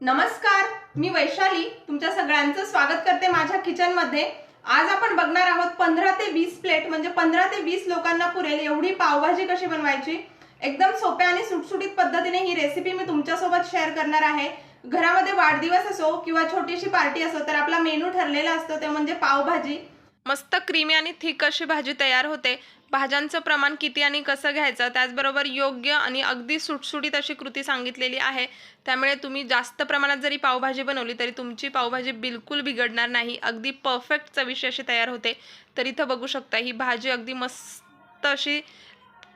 नमस्कार मी वैशाली. तुमच्या सगळ्यांचं स्वागत करते माझ्या किचनमध्ये. आज आपण बघणार आहोत पंधरा ते वीस प्लेट म्हणजे पंधरा ते वीस लोकांना पुरेल एवढी पावभाजी कशी बनवायची? एकदम सोप्या आणि सुटसुटीत पद्धतीने ही रेसिपी मी तुमच्यासोबत शेअर करणार आहे. घरामध्ये वाढदिवस असो किंवा छोटीशी पार्टी असो तर आपला मेनू ठरलेला असतो ते म्हणजे पावभाजी. मस्त क्रीमी आणि थिक अशी भाजी तयार होते. भाज्यांचं प्रमाण किती आणि कसं घ्यायचं त्याचबरोबर योग्य आणि अगदी सुटसुटीत अशी कृती सांगितलेली आहे. त्यामुळे तुम्ही जास्त प्रमाणात जरी पावभाजी बनवली तरी तुमची पावभाजी बिलकुल बिघडणार नाही. अगदी परफेक्ट चविशी अशी तयार होते. तर इथं बघू शकता ही भाजी अगदी मस्त अशी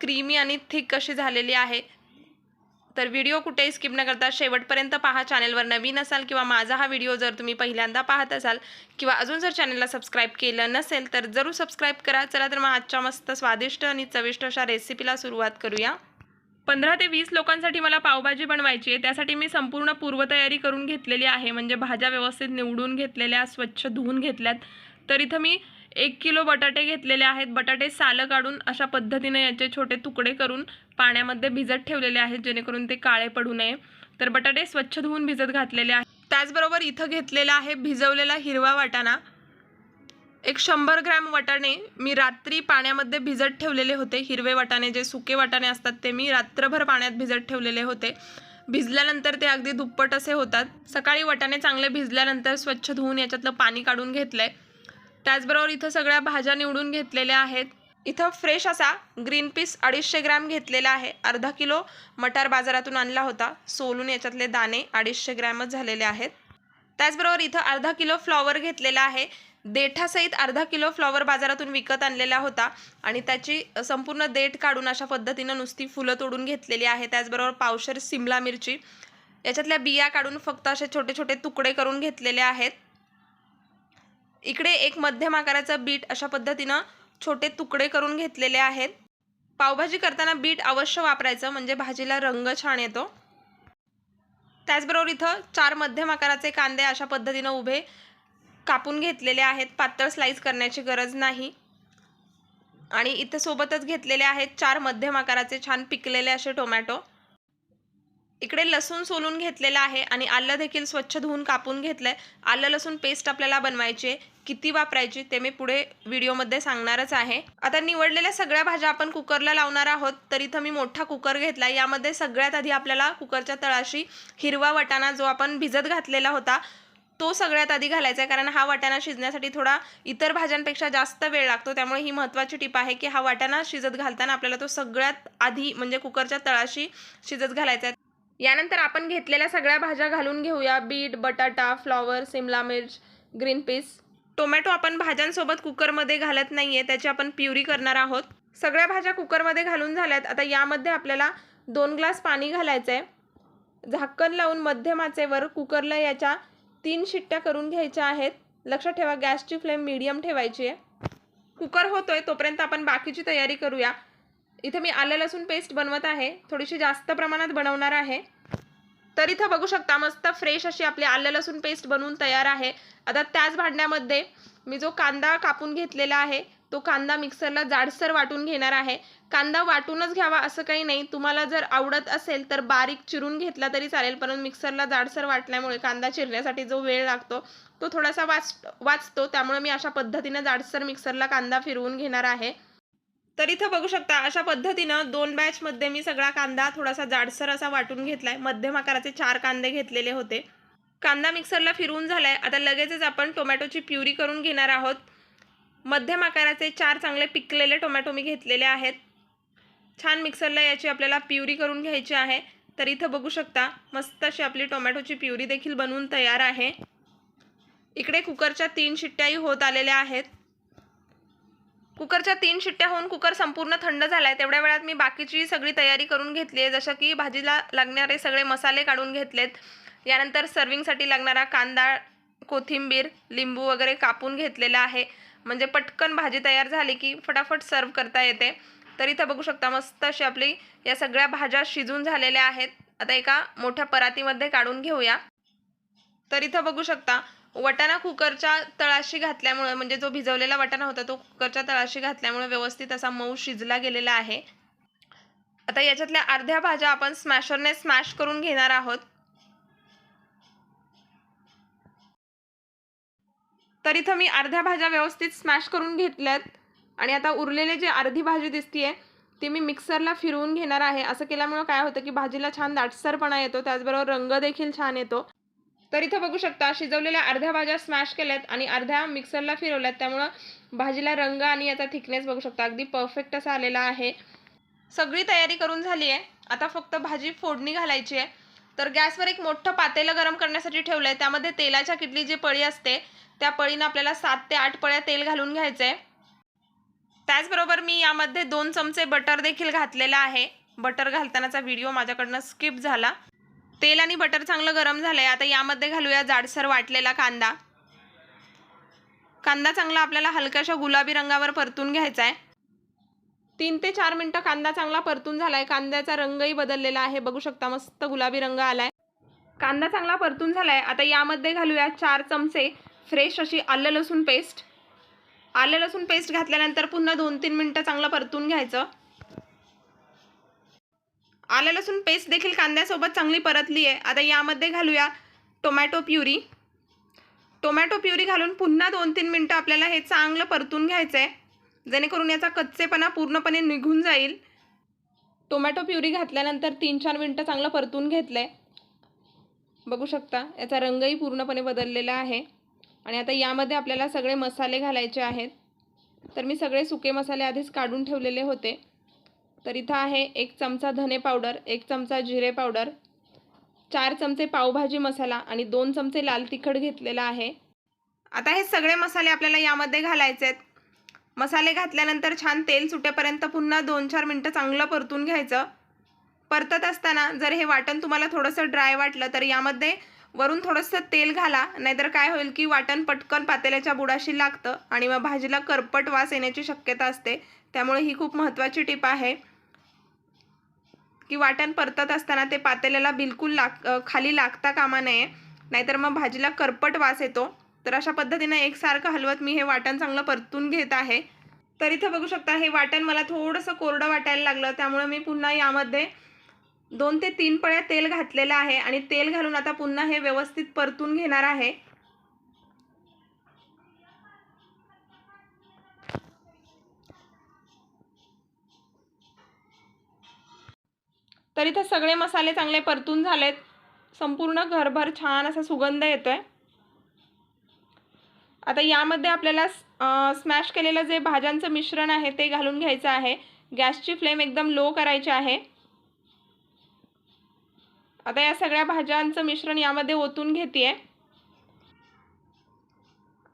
क्रीमी आणि थिक अशी झालेली आहे. तर व्हिडिओ कुठेही स्किप न करता शेवटपर्यंत पहा. चॅनलवर नवीन असाल किंवा माझा हा व्हिडिओ जर तुम्ही पहिल्यांदा पाहत असाल किंवा अजून जर चॅनलला सबस्क्राईब केलं नसेल तर जरूर सबस्क्राईब करा. चला तर मग आजच्या मस्त स्वादिष्ट आणि चविष्ट अशा रेसिपीला सुरुवात करूया. पंधरा ते वीस लोकांसाठी मला पावभाजी बनवायची आहे. त्यासाठी मी संपूर्ण पूर्वतयारी करून घेतलेली आहे. म्हणजे भाज्या व्यवस्थित निवडून घेतलेल्या स्वच्छ धुवून घेतल्यात. तर इथं मी एक किलो बटाटे घेतलेले आहेत. बटाटे सालं काढून अशा पद्धतीने याचे छोटे तुकडे करून पाण्यामध्ये भिजत ठेवलेले आहेत जेणेकरून ते काळे पडू नये. तर बटाटे स्वच्छ धुवून भिजत घातलेले आहे त्याचबरोबर इथं घेतलेला आहे भिजवलेला हिरवा वाटाणा. एक शंभर ग्रॅम वाटाणे मी रात्री पाण्यामध्ये भिजत ठेवलेले होते. हिरवे वाटाणे जे सुके वाटाणे असतात ते मी रात्रभर पाण्यात भिजत ठेवलेले होते. भिजल्यानंतर ते अगदी दुप्पट असे होतात. सकाळी वाटाणे चांगले भिजल्यानंतर स्वच्छ धुवून याच्यातलं पाणी काढून घेतलं आहे त्याचबरोबर इथं सगळ्या भाज्या निवडून घेतलेल्या आहेत. इथं फ्रेश असा ग्रीन पीस अडीचशे ग्रॅम घेतलेला आहे. अर्धा किलो मटार बाजारातून आणला होता. सोलून याच्यातले दाणे अडीचशे ग्रॅमच झालेले आहेत. त्याचबरोबर इथं अर्धा किलो फ्लॉवर घेतलेला आहे. देठासहित अर्धा किलो फ्लॉवर बाजारातून विकत आणलेला होता. आणि त्याची संपूर्ण देठ काढून अशा पद्धतीनं नुसती फुलं तोडून घेतलेली आहे. त्याचबरोबर पावशर सिमला मिरची याच्यातल्या बिया काढून फक्त असे छोटे छोटे तुकडे करून घेतलेले आहेत. इकडे एक मध्यम आकाराचं बीट अशा पद्धतीनं छोटे तुकडे करून घेतलेले आहेत. पावभाजी करताना बीट अवश्य वापरायचं म्हणजे भाजीला रंग छान येतो. त्याचबरोबर इथं चार मध्यम आकाराचे कांदे अशा पद्धतीनं उभे कापून घेतलेले आहेत. पातळ स्लाईस करण्याची गरज नाही. आणि इथं सोबतच घेतलेले आहेत चार मध्यम आकाराचे छान पिकलेले असे टोमॅटो. इकडे लसूण सोलून घेतलेलं आहे आणि आलं देखील स्वच्छ धुवून कापून घेतलं आहे आलं लसूण पेस्ट आपल्याला बनवायची आहे. किती वापरायची ते मी पुढे व्हिडिओमध्ये सांगणारच आहे. आता निवडलेल्या सगळ्या भाज्या आपण कुकरला लावणार आहोत तर इथं मी मोठा कुकर घेतला. यामध्ये सगळ्यात आधी आपल्याला कुकरच्या तळाशी हिरवा वटाणा जो आपण भिजत घातलेला होता तो सगळ्यात आधी घालायचा आहे कारण हा वाटाणा शिजण्यासाठी थोडा इतर भाज्यांपेक्षा जास्त वेळ लागतो. त्यामुळे ही महत्त्वाची टीप आहे की हा वाटाणा शिजत घालताना आपल्याला तो सगळ्यात आधी म्हणजे कुकरच्या तळाशी शिजत घालायचा आहे. यानंतर आपण घेतलेल्या सगळ्या भाज्या घालून घेऊया. बीट बटाटा फ्लॉवर सिमला मिर्च ग्रीन पीस. टोमॅटो आपण भाज्यांसोबत कुकरमध्ये घालत नाही आहे त्याची आपण प्युरी करणार आहोत. सगळ्या भाज्या कुकरमध्ये घालून झाल्यात. आता यामध्ये आपल्याला दोन ग्लास पाणी घालायचं आहे झाकण लावून मध्यमाचेवर कुकरला याच्या तीन शिट्ट्या करून घ्यायच्या आहेत. लक्षात ठेवा गॅसची फ्लेम मीडियम ठेवायची आहे. कुकर होतोय तोपर्यंत आपण बाकीची तयारी करूया. इथे मी आलं लसूण पेस्ट बनवत आहे. थोडीशी जास्त प्रमाणात बनवणार आहे. तर इथं बघू शकता मस्त फ्रेश अशी आपली आलं लसूण पेस्ट बनवून तयार आहे. आता त्याच भांड्यामध्ये मी जो कांदा कापून घेतलेला आहे तो कांदा मिक्सरला जाडसर वाटून घेणार आहे. कांदा वाटूनच घ्यावा असं काही नाही. तुम्हाला जर आवडत असेल तर बारीक चिरून घेतला तरी चालेल परंतु मिक्सरला जाडसर वाटल्यामुळे कांदा चिरण्यासाठी जो वेळ लागतो तो थोडासा वाच वाचतो. त्यामुळे मी अशा पद्धतीने जाडसर मिक्सरला कांदा फिरवून घेणार आहे. तर इथं बघू शकता अशा पद्धतीनं दोन बॅचमध्ये मी सगळा कांदा थोडासा जाडसर असा वाटून घेतलाय. मध्यम आकाराचे चार कांदे घेतलेले होते. कांदा मिक्सरला फिरवून झालाय. आता लगेचच आपण टोमॅटोची प्युरी करून घेणार आहोत. मध्यम आकाराचे चार चांगले पिकलेले टोमॅटो मी घेतलेले आहेत. छान मिक्सरला याची आपल्याला प्युरी करून घ्यायची आहे. तर इथं बघू शकता मस्त अशी आपली टोमॅटोची प्युरी देखील बनवून तयार आहे. इकडे कुकरच्या तीन शिट्ट्याही होत आलेल्या आहेत. कुकरच्या तीन शिट्ट्या होऊन कुकर संपूर्ण थंड झाला आहे तेवढ्या वेळात मी बाकीची सगळी तयारी करून घेतली आहे. जसं की भाजीला लागणारे सगळे मसाले काढून घेतलेत. यानंतर सर्विंगसाठी लागणारा कांदा कोथिंबीर लिंबू वगैरे कापून घेतलेला आहे. म्हणजे पटकन भाजी तयार झाली की फटाफट सर्व करता येते. तर इथं बघू शकता मस्त अशी आपली या सगळ्या भाज्या शिजून झालेल्या आहेत. आता एका मोठ्या परातीमध्ये काढून घेऊया. तर इथं बघू शकता वटाणा कुकरच्या तळाशी घातल्यामुळं म्हणजे जो भिजवलेला वटाणा होता तो कुकरच्या तळाशी घातल्यामुळे व्यवस्थित असा मऊ शिजला गेलेला आहे. आता याच्यातल्या अर्ध्या भाज्या आपण स्मॅशरने स्मॅश करून घेणार आहोत. तर इथं मी अर्ध्या भाज्या व्यवस्थित स्मॅश करून घेतल्यात. आणि आता उरलेले जे अर्धी भाजी दिसतीये ती मी मिक्सरला फिरवून घेणार आहे. असं केल्यामुळं काय होतं की भाजीला छान दाटसरपणा येतो त्याचबरोबर रंग देखील छान येतो. तर इथं बघू शकता शिजवलेल्या अर्ध्या भाज्या स्मॅश केल्यात आणि अर्ध्या मिक्सरला फिरवल्यात. त्यामुळं भाजीला रंग आणि याचा थिकनेस बघू शकता. अगदी परफेक्ट असा आलेला आहे. सगळी तयारी करून झाली आहे. आता फक्त भाजी फोडणी घालायची आहे. तर गॅसवर एक मोठं पातेलं गरम करण्यासाठी ठेवलं आहे त्यामध्ये तेलाच्या किटली जी पळी असते त्या पळीनं आपल्याला सात ते आठ पळ्या तेल घालून घ्यायचं आहे त्याचबरोबर मी यामध्ये दोन चमचे बटर देखील घातलेला आहे. बटर घालतानाचा व्हिडिओ माझ्याकडनं स्किप झाला. तेल आणि बटर चांगलं गरम झालं आहे आता यामध्ये घालूया जाडसर वाटलेला कांदा. कांदा चांगला आपल्याला हलक्याशा गुलाबी रंगावर परतून घ्यायचा आहे तीन ते चार मिनटं कांदा चांगला परतून झाला आहे कांद्याचा रंगही बदललेला आहे. बघू शकता मस्त गुलाबी रंग आला आहे कांदा चांगला परतून झाला आहे आता यामध्ये घालूया चार चमचे फ्रेश अशी आलं लसूण पेस्ट. आलं लसूण पेस्ट घातल्यानंतर पुन्हा दोन तीन मिनटं चांगलं परतून घ्यायचं. आलं लसूण पेस्ट देखील कांद्यासोबत चांगली परतली आहे. आता यामध्ये घालूया टोमॅटो प्युरी टोमॅटो प्युरी घालून पुन्हा दोन तीन मिनटं आपल्याला हे चांगलं परतून घ्यायचं आहे जेणेकरून याचा कच्चेपणा पूर्णपणे निघून जाईल. टोमॅटो प्युरी घातल्यानंतर तीन चार मिनटं चांगलं परतून घेतलं आहे बघू शकता याचा रंगही पूर्णपणे बदललेला आहे. आणि आता यामध्ये आपल्याला सगळे मसाले घालायचे आहेत. तर मी सगळे सुके मसाले आधीच काढून ठेवलेले होते. तर इथं आहे एक चमचा धने पावडर एक चमचा जिरे पावडर चार चमचे पावभाजी मसाला आणि दोन चमचे लाल तिखट घेतलेला आहे. आता हे सगळे मसाले आपल्याला यामध्ये घालायचे आहेत. मसाले घातल्यानंतर छान तेल सुटेपर्यंत पुन्हा दोन चार मिनटं चांगलं परतून घ्यायचं. परतत असताना जर हे वाटण तुम्हाला थोडंसं ड्राय वाटलं तर यामध्ये वरून थोडंसं तेल घाला नाहीतर काय होईल की वाटण पटकन पातेल्याच्या बुडाशी लागतं आणि मग भाजीला करपट वास येण्याची शक्यता असते. त्यामुळे ही खूप महत्त्वाची टिप आहे. की वाटण परतत असताना ते पातेल्याला बिलकुल लाग खाली लागता कामा नये. नाहीतर मग भाजीला करपट वास येतो. तर अशा पद्धतीनं एकसारखं हलवत मी हे वाटण चांगलं परतून घेत आहे. तर इथं बघू शकता हे वाटण मला थोडंसं कोरडं वाटायला लागलं. त्यामुळे मी पुन्हा यामध्ये दोन ते तीन पळ्या तेल घातलेलं आहे. आणि तेल घालून आता पुन्हा हे व्यवस्थित परतून घेणार आहे. तर इथे सगळे मसाले चांगले परतून झालेत. संपूर्ण घरभर छान असा सुगंध येतोय. आता यामध्ये आपल्याला स्मॅश केलेलं जे भाज्यांचं मिश्रण आहे ते घालून घ्यायचं आहे. गॅसची फ्लेम एकदम लो करायची आहे. आता या सगळ्या भाज्यांचं मिश्रण यामध्ये ओतून घेते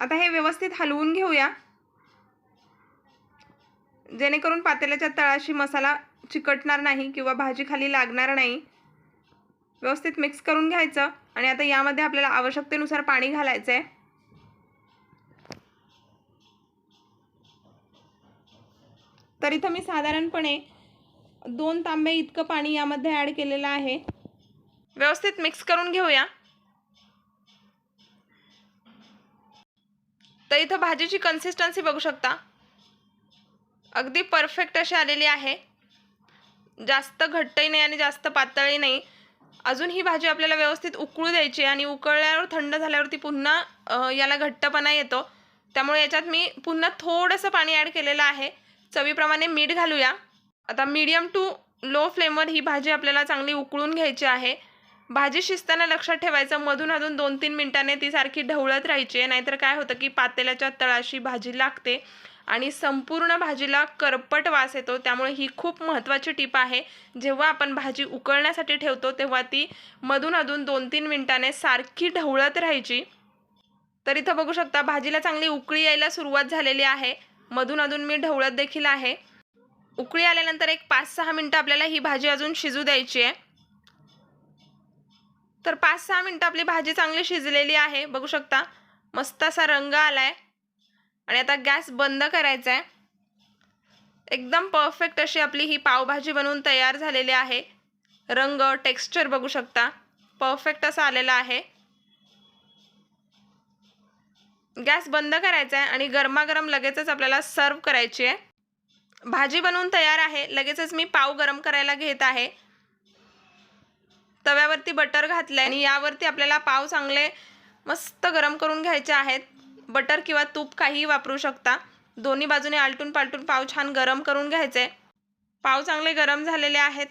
आता हे व्यवस्थित हलवून घेऊया. जेणेकरून पातेल्याच्या तळाशी मसाला चिकटणार नाही किंवा भाजी खाली लागणार नाही व्यवस्थित मिक्स करून घ्यायचं आणि आता यामध्ये आपल्याला आवश्यकतेनुसार पाणी घालायचं आहे तर इथं मी साधारणपणे दोन तांबे इतकं पाणी यामध्ये ॲड केलेलं आहे. व्यवस्थित मिक्स करून घेऊया. तर इथं भाजीची कन्सिस्टन्सी बघू शकता. अगदी परफेक्ट अशी आलेली आहे. जास्त घट्टही नाही आणि जास्त पातळही नाही. अजून ही भाजी आपल्याला व्यवस्थित उकळू द्यायची आणि उकळल्यावर थंड झाल्यावरती पुन्हा याला घट्टपणा येतो. त्यामुळे याच्यात मी पुन्हा थोडंसं पाणी ॲड केलेलं आहे. चवीप्रमाणे मीठ घालूया. आता मीडियम टू लो फ्लेमवर ही भाजी आपल्याला चांगली उकळून घ्यायची आहे. भाजी शिजताना लक्षात ठेवायचं मधून अधून दोन तीन मिनटाने ती सारखी ढवळत राहायची आहे. नाहीतर काय होतं की पातेल्याच्या तळाशी भाजी लागते. आणि संपूर्ण भाजीला करपट वास येतो. त्यामुळे ही खूप महत्त्वाची टीप आहे. जेव्हा आपण भाजी उकळण्यासाठी ठेवतो तेव्हा ती मधून अधून दोन तीन मिनिटाने सारखी ढवळत राहायची. तर इथं बघू शकता भाजीला चांगली उकळी यायला सुरुवात झालेली आहे. मधून अधून मी ढवळत देखील आहे. उकळी आल्यानंतर एक पाच सहा मिनटं आपल्याला ही भाजी अजून शिजू द्यायची आहे. तर पाच सहा मिनटं आपली भाजी चांगली शिजलेली आहे. बघू शकता मस्त असा रंग आला आहे आणि आता गॅस बंद करायचा आहे. एकदम परफेक्ट अशी आपली ही पावभाजी बनवून तयार झालेली आहे. रंग टेक्स्चर बघू शकता. परफेक्ट असा आलेला आहे. गॅस बंद करायचा आहे आणि गरमागरम लगेचच आपल्याला सर्व करायची आहे. भाजी बनवून तयार आहे. लगेचच मी पाव गरम करायला घेत आहे. तव्यावरती बटर घातलं आहे आणि यावरती आपल्याला पाव चांगले मस्त गरम करून घ्यायचे आहेत. बटर किंवा तूप काहीही वापरू शकता. दोन्ही बाजूने आलटून पालटून पाव छान गरम करून घ्यायचे. पाव चांगले गरम झालेले आहेत.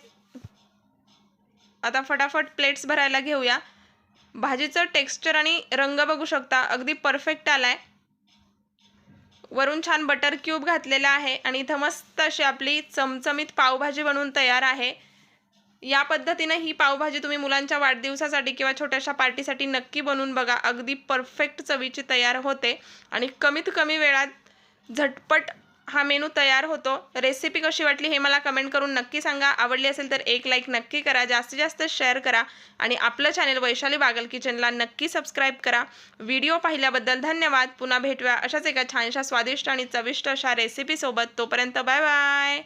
आता फटाफट प्लेट्स भरायला घेऊया. भाजीचं टेक्स्चर आणि रंग बघू शकता. अगदी परफेक्ट आला आहे वरून छान बटर क्यूब घातलेला आहे आणि इथं मस्त अशी आपली चमचमीत पावभाजी बनवून तयार आहे. या पद्धतीनं ही पावभाजी तुम्ही मुलांच्या वाढदिवसासाठी किंवा छोट्याशा पार्टीसाठी नक्की बनवून बघा. अगदी परफेक्ट चवीची तयार होते. आणि कमीत कमी वेळात झटपट हा मेनू तयार होतो. रेसिपी कशी वाटली हे मला कमेंट करून नक्की सांगा. आवडली असेल तर एक लाईक नक्की करा. जास्तीत जास्त शेअर करा. आणि आपलं चॅनल वैशाली बागल किचनला नक्की सबस्क्राईब करा. व्हिडिओ पाहिल्याबद्दल धन्यवाद. पुन्हा भेटूया अशाच एका छानशा स्वादिष्ट आणि चविष्ट अशा रेसिपीसोबत तोपर्यंत बाय बाय.